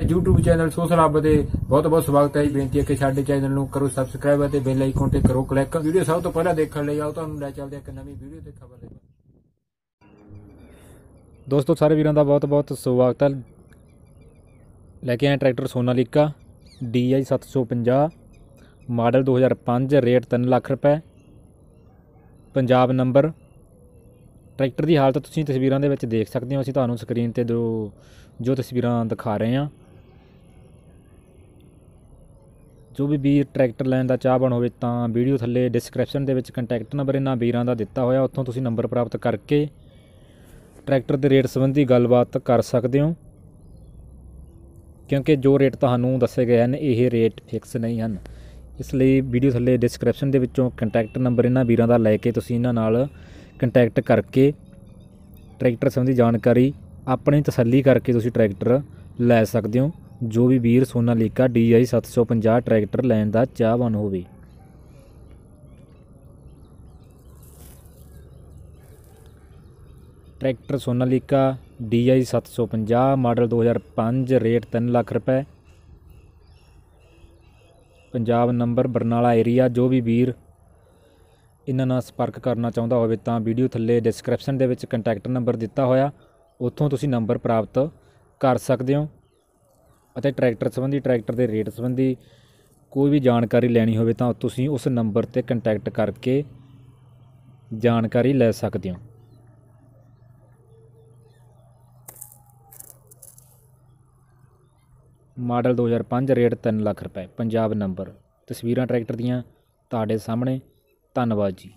YouTube channel social ਹੱਬ ਦੇ ਬਹੁਤ ਬਹੁਤ ਸਵਾਗਤ ਹੈ ਜੀ। ਬੇਨਤੀ ਹੈ ਕਿ ਸਾਡੇ ਚੈਨਲ ਨੂੰ ਕਰੋ ਸਬਸਕ੍ਰਾਈਬ ਅਤੇ ਬੈਲ ਆਈਕਨ ਤੇ ਕਰੋ ਕਲਿੱਕ ਵੀਡੀਓ ਸਭ ਤੋਂ ਪਹਿਲਾਂ ਦੇਖਣ ਲਈ ਆਓ, ਤੁਹਾਨੂੰ ਲੈ ਚੱਲਦੇ ਹਾਂ ਇੱਕ ਨਵੀਂ ਵੀਡੀਓ ਤੇ ਖਬਰ ਦੇ ਦੋਸਤੋ, ਸਾਰੇ ਵੀਰਾਂ ਦਾ ਬਹੁਤ ਬਹੁਤ ਸਵਾਗਤ ਹੈ। ਲੈ ਕੇ ਆਏ tractor Sonalika DI 750 model 2005 rate 3 lakh ਰੁਪਏ। ਪੰਜਾਬ ਨੰਬਰ। ਟਰੈਕਟਰ ਦੀ ਹਾਲਤ ਤੁਸੀਂ ਤਸਵੀਰਾਂ ਦੇ ਵਿੱਚ ਦੇਖ ਸਕਦੇ ਹੋ। ਅਸੀਂ ਤੁਹਾਨੂੰ ਸਕਰੀਨ ਤੇ ਜੋ ਜੋ ਤਸਵੀਰਾਂ ਦਿਖਾ ਰਹੇ ਹਾਂ। ਜੋ ਵੀ ਵੀਰ ਟਰੈਕਟਰ ਲੈਣ ਦਾ ਚਾਹਵਾਨ ਹੋਵੇ ਤਾਂ ਵੀਡੀਓ ਥੱਲੇ ਡਿਸਕ੍ਰਿਪਸ਼ਨ ਦੇ ਵਿੱਚ ਕੰਟੈਕਟ ਨੰਬਰ ਇਹਨਾਂ ਵੀਰਾਂ ਦਾ ਦਿੱਤਾ ਹੋਇਆ, ਉੱਥੋਂ ਤੁਸੀਂ ਨੰਬਰ ਪ੍ਰਾਪਤ ਕਰਕੇ ਟਰੈਕਟਰ ਦੇ ਰੇਟ ਸੰਬੰਧੀ ਗੱਲਬਾਤ ਕਰ ਸਕਦੇ ਹੋ। ਕਿਉਂਕਿ ਜੋ ਰੇਟ ਤੁਹਾਨੂੰ ਦੱਸੇ ਗਏ ਹਨ, ਇਹ ਰੇਟ ਫਿਕਸ ਨਹੀਂ ਹਨ। ਇਸ ਲਈ ਵੀਡੀਓ ਥੱਲੇ ਡਿਸਕ੍ਰਿਪਸ਼ਨ ਦੇ ਵਿੱਚੋਂ ਕੰਟੈਕਟ ਨੰਬਰ ਇਹਨਾਂ ਵੀਰਾਂ ਦਾ ਲੈ ਕੇ ਤੁਸੀਂ ਇਹਨਾਂ ਨਾਲ ਕੰਟੈਕਟ ਕਰਕੇ ਟਰੈਕਟਰ ਸੰਬੰਧੀ ਜਾਣਕਾਰੀ ਆਪਣੀ ਤਸੱਲੀ ਕਰਕੇ ਤੁਸੀਂ ਟਰੈਕਟਰ ਲੈ ਸਕਦੇ ਹੋ। ਜੋ ਵੀ ਵੀਰ ਸੋਨਾਲੀਕਾ DI 750 ਟਰੈਕਟਰ ਲੈਣ ਦਾ ਚਾਹਵਾਨ ਹੋਵੇ। Tractor Sonalika DI 750 model 2005 rate 3 lakh ਰੁਪਏ। ਪੰਜਾਬ ਨੰਬਰ ਬਰਨਾਲਾ ਏਰੀਆ, ਜੋ ਵੀ ਵੀਰ ਇਹਨਾਂ ਨਾਲ ਸੰਪਰਕ ਕਰਨਾ ਚਾਹੁੰਦਾ ਹੋਵੇ ਤਾਂ ਵੀਡੀਓ ਥੱਲੇ ਡਿਸਕ੍ਰਿਪਸ਼ਨ ਦੇ ਵਿੱਚ ਕੰਟੈਕਟ ਨੰਬਰ ਦਿੱਤਾ ਹੋਇਆ। ਉੱਥੋਂ ਤੁਸੀਂ ਨੰਬਰ ਪ੍ਰਾਪਤ ਕਰ ਸਕਦੇ ਹੋ ਅਤੇ ਟਰੈਕਟਰ ਸੰਬੰਧੀ, ਟਰੈਕਟਰ ਦੇ ਰੇਟ ਸੰਬੰਧੀ ਕੋਈ ਵੀ ਜਾਣਕਾਰੀ ਲੈਣੀ ਹੋਵੇ ਤਾਂ ਤੁਸੀਂ ਉਸ ਨੰਬਰ ਤੇ ਕੰਟੈਕਟ ਕਰਕੇ ਜਾਣਕਾਰੀ ਲੈ ਸਕਦੇ ਹੋ। ਮਾਡਲ 2005 ਰੇਟ 3 ਲੱਖ ਰੁਪਏ। ਪੰਜਾਬ ਨੰਬਰ। ਤਸਵੀਰਾਂ ਟਰੈਕਟਰ ਦੀਆਂ ਤੁਹਾਡੇ ਸਾਹਮਣੇ। ਧੰਨਵਾਦ ਜੀ।